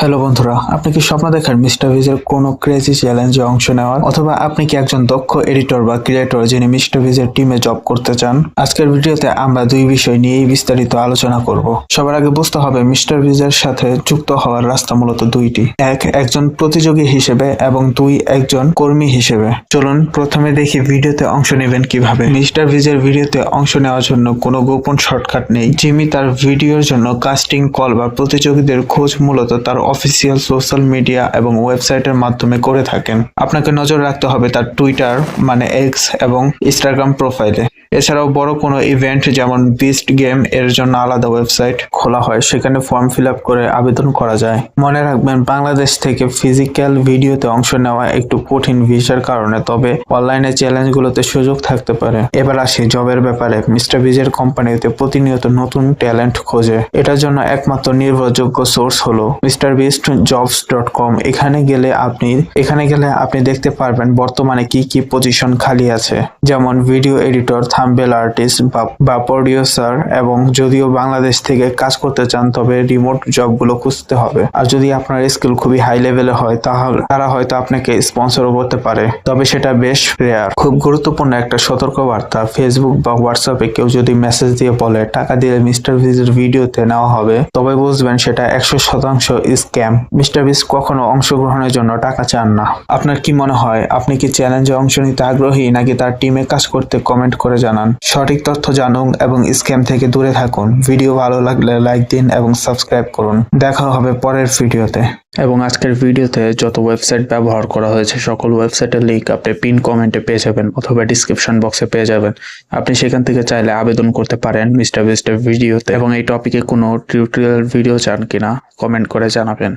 Hello বন্ধুরা, আপনি কি স্বপ্ন দেখেন মিস্টার ভিজের কোনো ক্রেজি চ্যালেঞ্জে অংশ নেওয়ার? অথবা আপনি কি একজন দক্ষ এডিটর বা ক্রিয়েটর যিনি মিস্টার ভিজের টিমে জব করতে চান? আজকের ভিডিওতে আমরা দুই বিষয় নিয়েই বিস্তারিত আলোচনা করব। সবার আগে বুঝতে হবে মিস্টার ভিজের সাথে যুক্ত হওয়ার রাস্তা মূলত দুইটি। এক, একজন প্রতিযোগী হিসেবে এবং দুই, একজন কর্মী হিসেবে। চলুন প্রথমে দেখি ভিডিওতে অংশ নেবেন কীভাবে। মিস্টার ভিজের ভিডিওতে অংশ নেওয়ার জন্য কোনো গোপন শর্টকাট নেই। জিমি তার ভিডিওর জন্য কাস্টিং কল বা প্রতিযোগীদের খোঁজ মূলত তার অফিসিয়াল সোশ্যাল মিডিয়া এবং ওয়েবসাইটের মাধ্যমে করে থাকেন। আপনাকে নজর রাখতে হবে তার টুইটার মানে এক্স এবং ইনস্টাগ্রাম প্রোফাইলে এছাড়াও বড় কোনো ইভেন্ট যেমন বিস্ট গেম এর জন্য আলাদা ওয়েবসাইট খোলা হয়, সেখানে ফর্ম ফিল আপ করে আবেদন করা যায়। মনে রাখবেন, বাংলাদেশ থেকে ফিজিক্যাল ভিডিওতে অংশ নেওয়া একটু কঠিন ভিসার কারণে, তবে অনলাইনে চ্যালেঞ্জগুলোতে সুযোগ থাকতে পারে। এবার আসি জবের ব্যাপারে। মিস্টার ভিজের কোম্পানিতে প্রতিনিয়ত নতুন ট্যালেন্ট খোঁজে। এটার জন্য একমাত্র নির্ভরযোগ্য সোর্স হলো mister Beast jobs dot com এখানে গেলে আপনি, এখানে গেলে আপনি দেখতে পারবেন বর্তমানে কি কি পজিশন খালি আছে। যেমন ভিডিও এডিটর থাম্বেল আর্টিস্ট বা প্রডিউসার এবং যদিও বাংলাদেশ থেকে কাজ করতে চান, তবে রিমোট জবগুলো খুঁজতে হবে। আর যদি আপনার স্কিল খুবই হাই লেভেলে হয় তাহলে তারা হয়তো আপনাকে স্পন্সরও করতে পারে। তবে সেটা বেশ রেয়ার খুব গুরুত্বপূর্ণ একটা সতর্ক বার্তা ফেসবুক বা হোয়াটসঅ্যাপে কেউ যদি মেসেজ দিয়ে বলে, টাকা দিলে মিস্টার ভিজের ভিডিওতে নেওয়া হবে, তবে বুঝবেন সেটা একশো শতাংশ স্ক্যাম। মিস্টার ভিজ কখনো অংশগ্রহণের জন্য টাকা চান না। আপনার কি মনে হয়, আপনি কি চ্যালেঞ্জে অংশ নিতে আগ্রহী, নাকি তার টিমে কাজ করতে কমেন্ট করে জানান। সঠিক তথ্য জানুন এবং স্ক্যাম থেকে দূরে থাকুন। ভিডিও ভালো লাগলে লাইক দিন এবং সাবস্ক্রাইব করুন। দেখা হবে পরের ভিডিওতে। এবং আজকের ভিডিওতে যত ওয়েবসাইট ব্যবহার করা হয়েছে, সকল ওয়েবসাইটের লিঙ্ক আপনি পিন কমেন্টে পেয়ে যাবেন অথবা ডিসক্রিপশন বক্সে পেয়ে যাবেন। আপনি সেখান থেকে চাইলে আবেদন করতে পারেন মিস্টার বিস্টের ভিডিওতে এবং এই টপিকে কোনো টিউটোরিয়াল ভিডিও চান কিনা কমেন্ট করে জানাবেন।